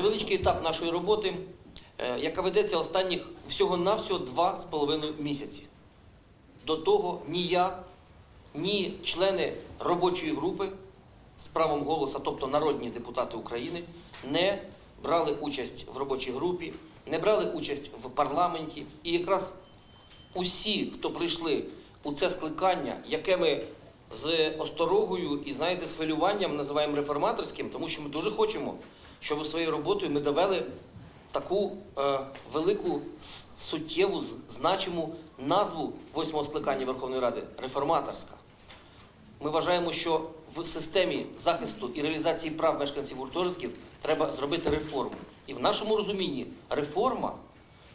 невеличкий етап нашої роботи, е, яка ведеться останніх всього-навсього два з половиною місяці. До того ні я, ні члени робочої групи з правом голоса, тобто народні депутати України, не брали участь в робочій групі, не брали участь в парламенті. І якраз усі, хто прийшли у це скликання, яке ми з осторогою і, знаєте, з хвилюванням називаємо реформаторським, тому що ми дуже хочемо, щоб своєю роботою ми довели таку е, велику суттєву значиму назву восьмого скликання Верховної Ради реформаторська. Ми вважаємо, що в системі захисту і реалізації прав мешканців гуртожитків треба зробити реформу. І в нашому розумінні реформа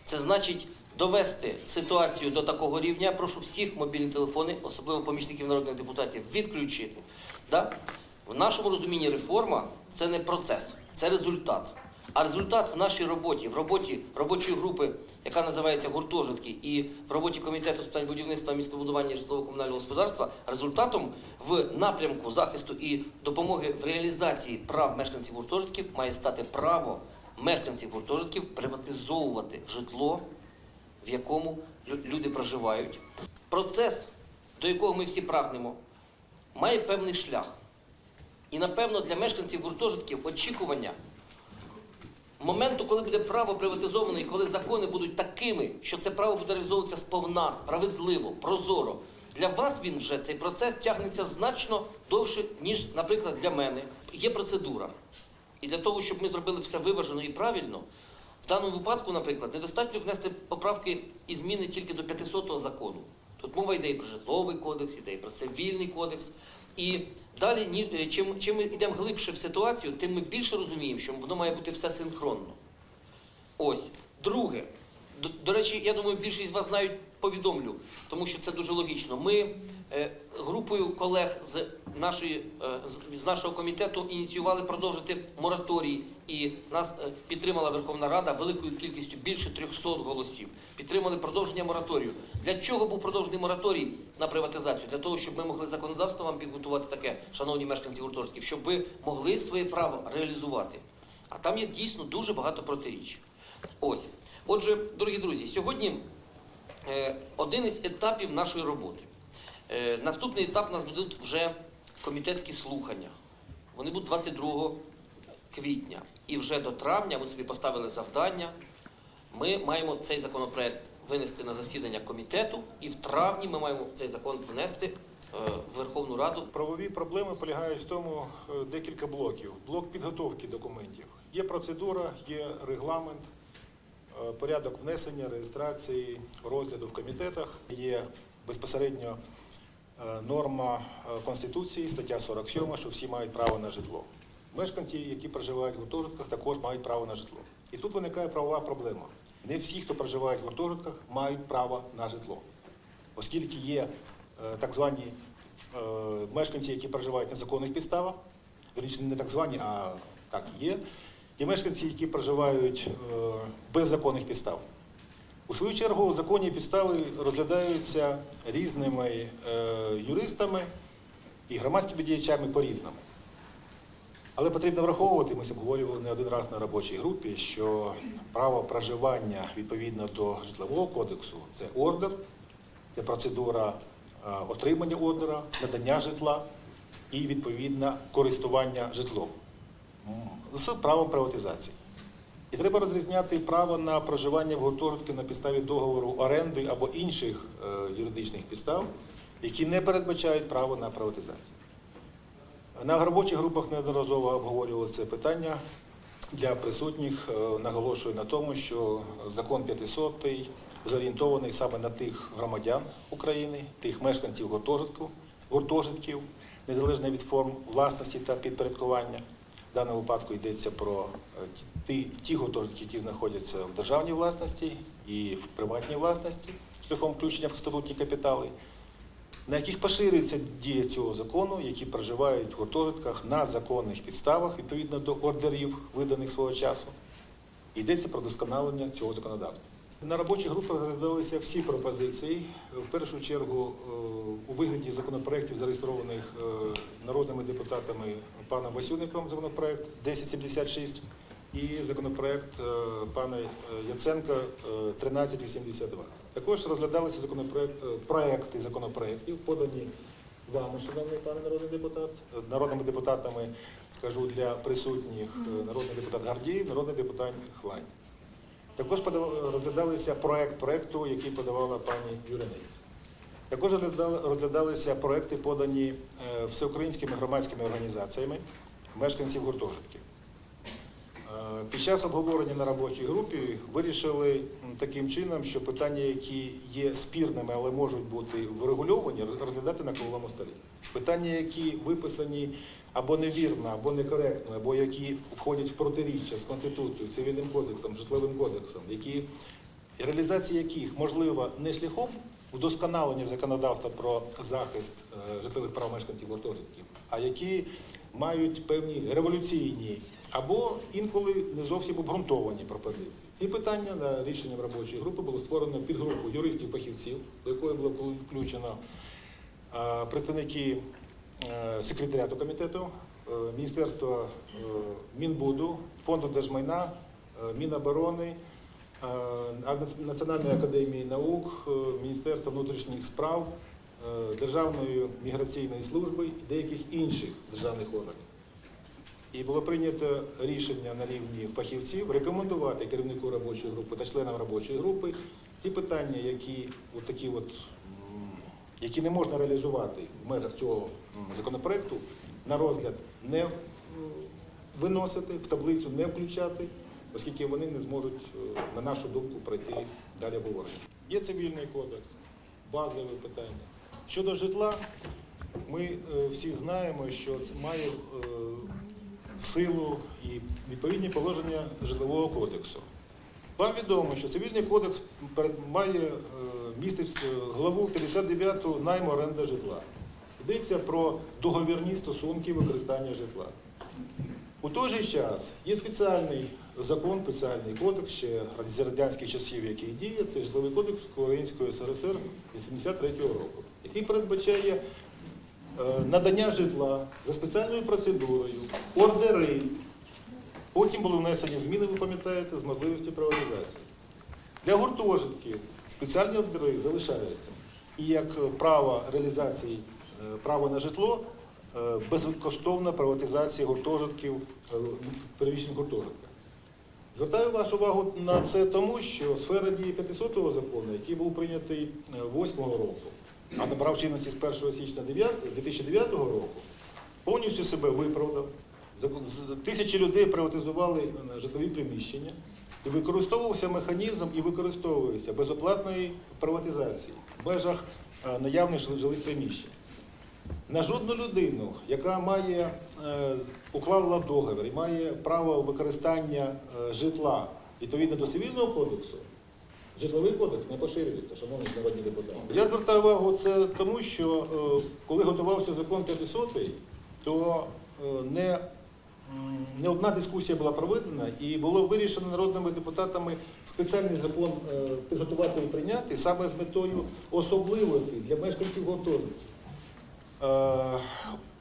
це значить довести ситуацію до такого рівня. Прошу всіх мобільні телефони, особливо помічників народних депутатів, відключити. Да? В нашому розумінні реформа це не процес, це результат. А результат в нашій роботі, в роботі робочої групи, яка називається гуртожитки, і в роботі комітету з питань будівництва, містобудування житлово-комунального господарства, результатом в напрямку захисту і допомоги в реалізації прав мешканців гуртожитків має стати право мешканців гуртожитків приватизовувати житло, в якому люди проживають. Процес, до якого ми всі прагнемо, має певний шлях. І напевно для мешканців гуртожитків очікування моменту, коли буде право приватизоване, і коли закони будуть такими, що це право буде реалізовуватися сповна, справедливо, прозоро. Для вас він вже цей процес тягнеться значно довше, ніж, наприклад, для мене. Є процедура. І для того, щоб ми зробили все виважено і правильно, в даному випадку, наприклад, недостатньо внести поправки і зміни тільки до 500-го закону. Тут мова йде і про житловий кодекс, йде і про цивільний кодекс. І далі, е, чим, чим ми йдемо глибше в ситуацію, тим ми більше розуміємо, що воно має бути все синхронно. Ось. Друге, до, до речі, я думаю, більшість з вас знають, повідомлю, тому що це дуже логічно. Ми е, групою колег з, нашої, е, з, нашого комітету ініціювали продовжити мораторій, і нас е, підтримала Верховна Рада великою кількістю більше 300 голосів. Підтримали продовження мораторію. Для чого був продовжений мораторій на приватизацію? Для того, щоб ми могли законодавство вам підготувати таке, шановні мешканці гуртожитків, щоб ви могли своє право реалізувати. А там є дійсно дуже багато протиріч. Ось. Отже, дорогі друзі, сьогодні один із етапів нашої роботи. Е, наступний етап у нас будуть вже комітетські слухання. Вони будуть 22 квітня. І вже до травня ми собі поставили завдання. Ми маємо цей законопроект винести на засідання комітету, і в травні ми маємо цей закон внести е, в Верховну Раду. Правові проблеми полягають в тому е, декілька блоків. Блок підготовки документів. Є процедура, є регламент, е, порядок внесення, реєстрації, розгляду в комітетах. Є безпосередньо е, норма е, Конституції, стаття 47, що всі мають право на житло. Мешканці, які проживають в гуртожитках, також мають право на житло. І тут виникає правова проблема. Не всі, хто проживають в гуртожитках, мають право на житло. Оскільки є е, так звані мешканці, які проживають на законних підставах, не так звані, а так є. Є мешканці, які проживають е, без законних підстав. У свою чергу законні підстави розглядаються різними е, юристами і громадськими діячами по-різному. Але потрібно враховувати, ми обговорювали не один раз на робочій групі, що право проживання відповідно до житлового кодексу це ордер, це процедура е, отримання ордера, надання житла і відповідно користування житлом з правом приватизації. І треба розрізняти право на проживання в гуртожитку на підставі договору оренди або інших е, юридичних підстав, які не передбачають право на приватизацію. На робочих групах неодноразово обговорювали це питання. Для присутніх е, наголошую на тому, що закон 500 зорієнтований саме на тих громадян України, тих мешканців гуртожитку, гуртожитків, незалежно від форм власності та підпорядкування. В даному випадку йдеться про е, ті, ті гуртожитки, які знаходяться в державній власності і в приватній власності, шляхом включення в статутні капітали на яких поширюється дія цього закону, які проживають в гуртожитках на законних підставах відповідно до ордерів, виданих свого часу. Йдеться про досконалення цього законодавства. На робочих групах розглядалися всі пропозиції. В першу чергу е, у вигляді законопроєктів, зареєстрованих е, народними депутатами паном Васюником, законопроект 1076, і законопроект е, пана Яценка е, 1382. Також розглядалися законопроект, проекти законопроектів, подані вами, шановний пане народний депутат, народними депутатами, скажу для присутніх, народний депутат Гардіїв, народний депутат Хлань. Також розглядалися проект проекту, який подавала пані Юринець. Також розглядалися проекти, подані е, всеукраїнськими громадськими організаціями мешканців гуртожитків. Е, Під час обговорення на робочій групі вирішили таким чином, що питання, які є спірними, але можуть бути врегульовані, розглядати на круглому столі. Питання, які виписані або невірно, або некоректно, або які входять в протиріччя з Конституцією, Цивільним кодексом, Житловим кодексом, які реалізація яких можлива не шляхом удосконалення законодавства про захист е, житлових прав мешканців гуртожитків, а які мають певні революційні або інколи не зовсім обґрунтовані пропозиції. Ці питання на рішенням робочої групи було створено підгрупу юристів-фахівців, до якої було включено е, представники секретаріату комітету, е, Міністерства е, Мінбуду, Фонду держмайна, е, Міноборони, е, Національної академії наук, е, Міністерства внутрішніх справ, е, Державної міграційної служби і деяких інших державних органів. І було прийнято рішення на рівні фахівців рекомендувати керівнику робочої групи та членам робочої групи ці питання, які, от такі от, які не можна реалізувати в межах цього законопроекту, на розгляд не виносити, в таблицю не включати, оскільки вони не зможуть, е, на нашу думку, пройти далі обговорення. Є цивільний кодекс, базове питання. Щодо житла, ми е, всі знаємо, що це має е, силу і відповідні положення житлового кодексу. Вам відомо, що цивільний кодекс має містить е, главу 59 найм оренда житла. Йдеться про договірні стосунки використання житла. У той же час є спеціальний закон, спеціальний кодекс ще з радянських часів, який діє, це житловий кодекс Української СРСР 83-го року, який передбачає е, надання житла за спеціальною процедурою, ордери. Потім були внесені зміни, ви пам'ятаєте, з можливістю приватизації. Для гуртожитків спеціальні ордери залишаються. І як право реалізації е, права на житло, е, безкоштовна приватизація гуртожитків, е, перевіщених гуртожитках. Звертаю вашу увагу на це тому, що сфера дії 500-го закону, який був прийнятий 8-го року, а набрав чинності з 1 січня 2009 року, повністю себе виправдав. Тисячі людей приватизували житлові приміщення використовувався механізм і використовується безоплатної приватизації в межах е, наявних жил- жилих приміщень. На жодну людину, яка має е, уклала договір і має право використання е, житла відповідно до цивільного кодексу, житловий кодекс не поширюється, шановні народні депутати. Я звертаю увагу це тому, що коли готувався закон 500, то не, не одна дискусія була проведена і було вирішено народними депутатами спеціальний закон е, підготувати і прийняти саме з метою особливостей для мешканців гуртожитків. Е,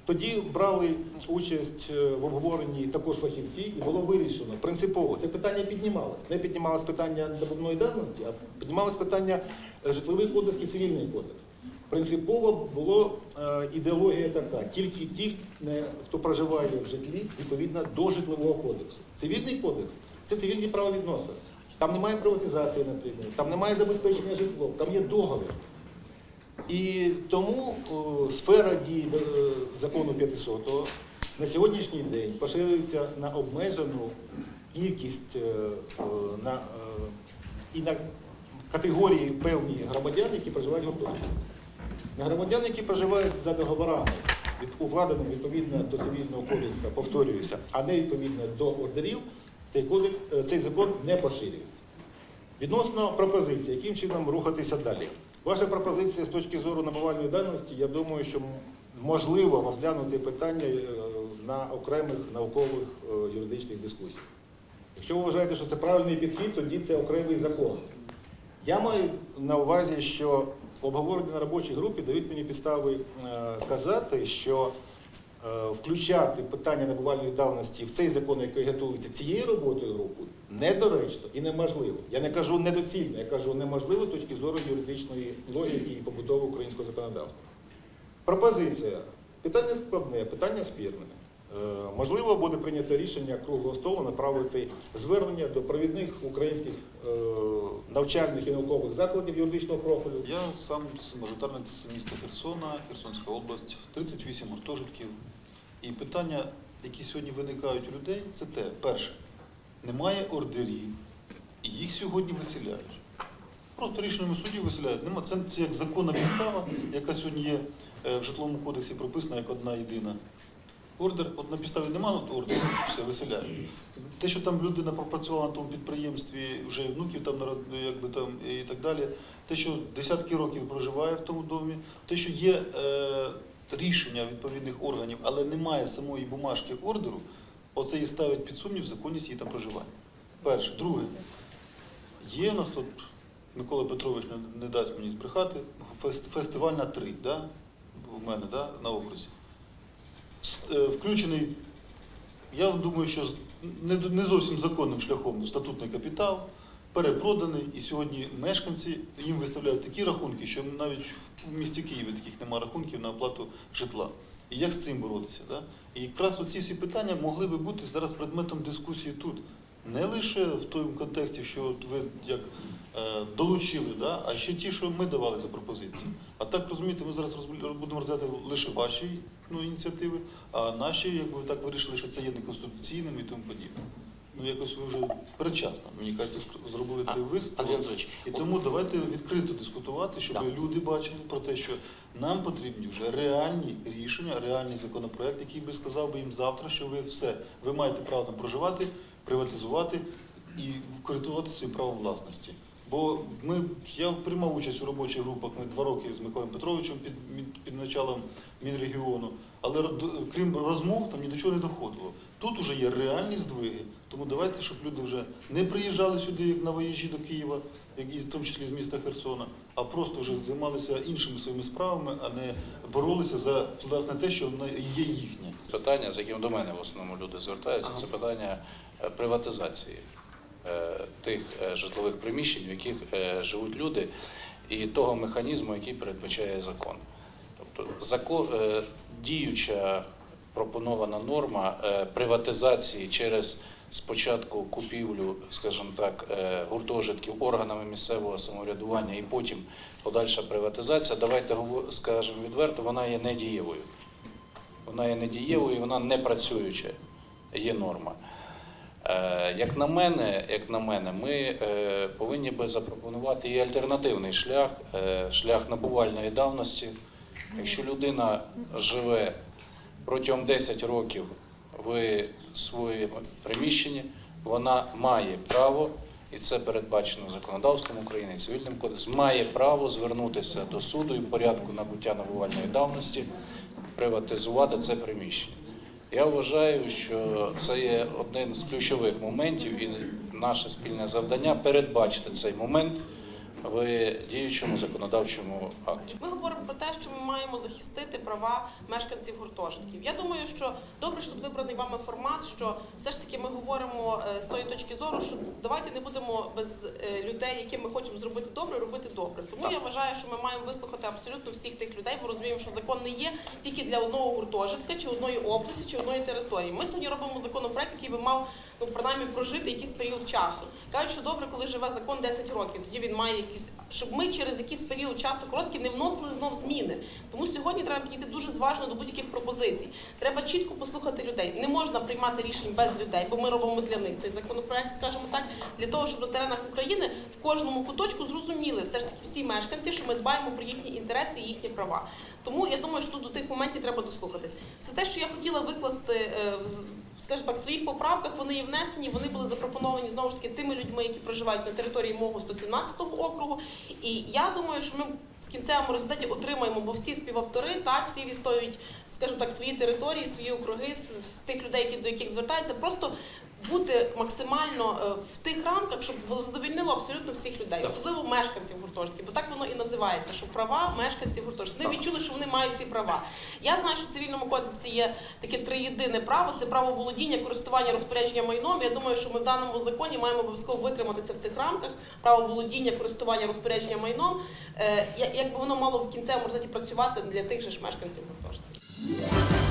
Тоді брали участь е, в обговоренні також фахівці, і було вирішено принципово. Це питання піднімалось. Не піднімалось питання добувної давності, а піднімалось питання житловий кодекс і цивільний кодекс. Принципово була ідеологія така: тільки ті, е, хто проживає в житлі, відповідно до житлового кодексу. Цивільний кодекс це цивільні правовідносини. Там немає приватизації, наприклад, там немає забезпечення житлом, там є договір. І тому о, сфера дії е, закону 500 на сьогоднішній день поширюється на обмежену кількість е, е, на, е, і на категорії певні громадян, які проживають в гуртожитках. Громадян, які проживають за договорами, від, укладеними відповідно до цивільного кодексу, повторююся, а не відповідно до ордерів, цей, кодекс, е, цей закон не поширюється. Відносно пропозиції, яким чином рухатися далі. Ваша пропозиція з точки зору набувальної даності, я думаю, що можливо розглянути питання е, на окремих наукових е, юридичних дискусіях. Якщо ви вважаєте, що це правильний підхід, тоді це окремий закон. Я маю на увазі, що обговорення на робочій групі дають мені підстави е, казати, що е, включати питання набувальної давності в цей закон, який готується цією роботою групою, недоречно і неможливо. Я не кажу недоцільно, я кажу неможливо з точки зору юридичної логіки і побудови українського законодавства. Пропозиція. Питання складне, питання спірне. Е, Можливо, буде прийнято рішення круглого столу направити звернення до провідних українських е, навчальних і наукових закладів юридичного профілю. Я сам мажоритарник з міста Херсона, Херсонська область, 38 гуртожитків. І питання, які сьогодні виникають у людей, це те, перше, немає ордерів, і їх сьогодні виселяють. Просто рішеннями суддів виселяють. Нема. Це, це як законна підстава, яка сьогодні є е, в житловому кодексі прописана як одна єдина. Ордер, от на підставі немає от ордеру, все, виселяють. Те, що там людина пропрацювала на тому підприємстві, вже і внуків там народ- якби там і так далі, те, що десятки років проживає в тому домі, те, що є е, рішення відповідних органів, але немає самої бумажки ордеру, оце і ставить під сумнів законність її там проживання. Перше. Друге, є у нас от Микола Петрович не, не дасть мені збрехати, фест, фестивальна 3, да? в мене да? на окрузі. Е, Включений, я думаю, що не, зовсім законним шляхом статутний капітал, перепроданий, і сьогодні мешканці їм виставляють такі рахунки, що навіть в місті Києві таких немає рахунків на оплату житла. І як з цим боротися? Да? І якраз оці всі питання могли би бути зараз предметом дискусії тут. Не лише в тому контексті, що от ви як е, долучили, да? а ще ті, що ми давали до пропозиції. А так розумієте, ми зараз будемо розглядати лише ваші ну, ініціативи, а наші, якби ви так вирішили, що це є неконституційним і тому подібне. Ну якось ви вже передчасно, мені кажеться, зробили цей виступ. І тому давайте відкрито дискутувати, щоб Так. люди бачили про те, що нам потрібні вже реальні рішення, реальний законопроект, який би сказав би їм завтра, що ви все, ви маєте право там проживати, приватизувати і користуватися цим правом власності. Бо ми, я приймав участь у робочих групах ми два роки з Миколаєм Петровичем під, під началом Мінрегіону, але крім розмов там ні до чого не доходило. Тут вже є реальні здвиги. Тому давайте, щоб люди вже не приїжджали сюди як на виїжджі до Києва, як і в тому числі з міста Херсона, а просто вже займалися іншими своїми справами, а не боролися за власне те, що є їхнє. Питання, з яким до мене в основному люди звертаються, це питання е, приватизації е, тих е, житлових приміщень, в яких живуть люди, і того механізму, який передбачає закон. Тобто закон, діюча пропонована норма приватизації через спочатку купівлю, скажімо так, гуртожитків органами місцевого самоврядування і потім подальша приватизація, давайте скажемо відверто, вона є недієвою. Вона є недієвою, вона не працююча, є норма. Е, Як на мене, як на мене, ми е, повинні би запропонувати і альтернативний шлях, е, шлях набувальної давності. Якщо людина живе протягом 10 років в своєму приміщенні, вона має право, і це передбачено законодавством України, і цивільним кодексом, має право звернутися до суду і порядку набуття набувальної давності приватизувати це приміщення. Я вважаю, що це є один з ключових моментів, і наше спільне завдання передбачити цей момент в діючому законодавчому акті. Ми говоримо про те, що ми маємо захистити права мешканців гуртожитків. Я думаю, що добре, що тут вибраний вами формат, що все ж таки ми говоримо е, з тої точки зору, що давайте не будемо без е, людей, яким ми хочемо зробити добре, робити добре. Тому я вважаю, що ми маємо вислухати абсолютно всіх тих людей, бо розуміємо, що закон не є тільки для одного гуртожитка, чи одної області, чи одної території. Ми сьогодні робимо законопроект, який би мав ну принаймні прожити якийсь період часу. Кажуть, що добре, коли живе закон 10 років, тоді він має якісь, щоб ми через якийсь період часу короткий не вносили знов зміни. Тому сьогодні треба підійти дуже зважно до будь-яких пропозицій. Треба чітко послухати людей. Не можна приймати рішень без людей, бо ми робимо для них цей законопроект, скажімо так, для того, щоб на теренах України в кожному куточку зрозуміли все ж таки всі мешканці, що ми дбаємо про їхні інтереси і їхні права. Тому я думаю, що тут до тих моментів треба дослухатись. Це те, що я хотіла викласти, е, скажімо так, в своїх поправках. Вони є внесені, вони були запропоновані знову ж таки тими людьми, які проживають на території мого 117 округу. І я думаю, що ми в кінцевому результаті отримаємо, бо всі співавтори, так, всі відстоюють, скажімо так, свої території, свої округи з, з тих людей, які до яких звертаються. Просто бути максимально е, в тих рамках, щоб задовільнило абсолютно всіх людей, особливо мешканців гуртожитків, бо так воно і називається, що права мешканців гуртожитків. Вони відчули, що вони мають ці права. Я знаю, що в цивільному кодексі є таке триєдине право: це право володіння, користування, розпорядження майном. Я думаю, що ми в даному законі маємо обов'язково витриматися в цих рамках. Право володіння, користування, розпорядження майном, е, якби воно мало в кінцевому результаті працювати для тих же ж мешканців гуртожитків.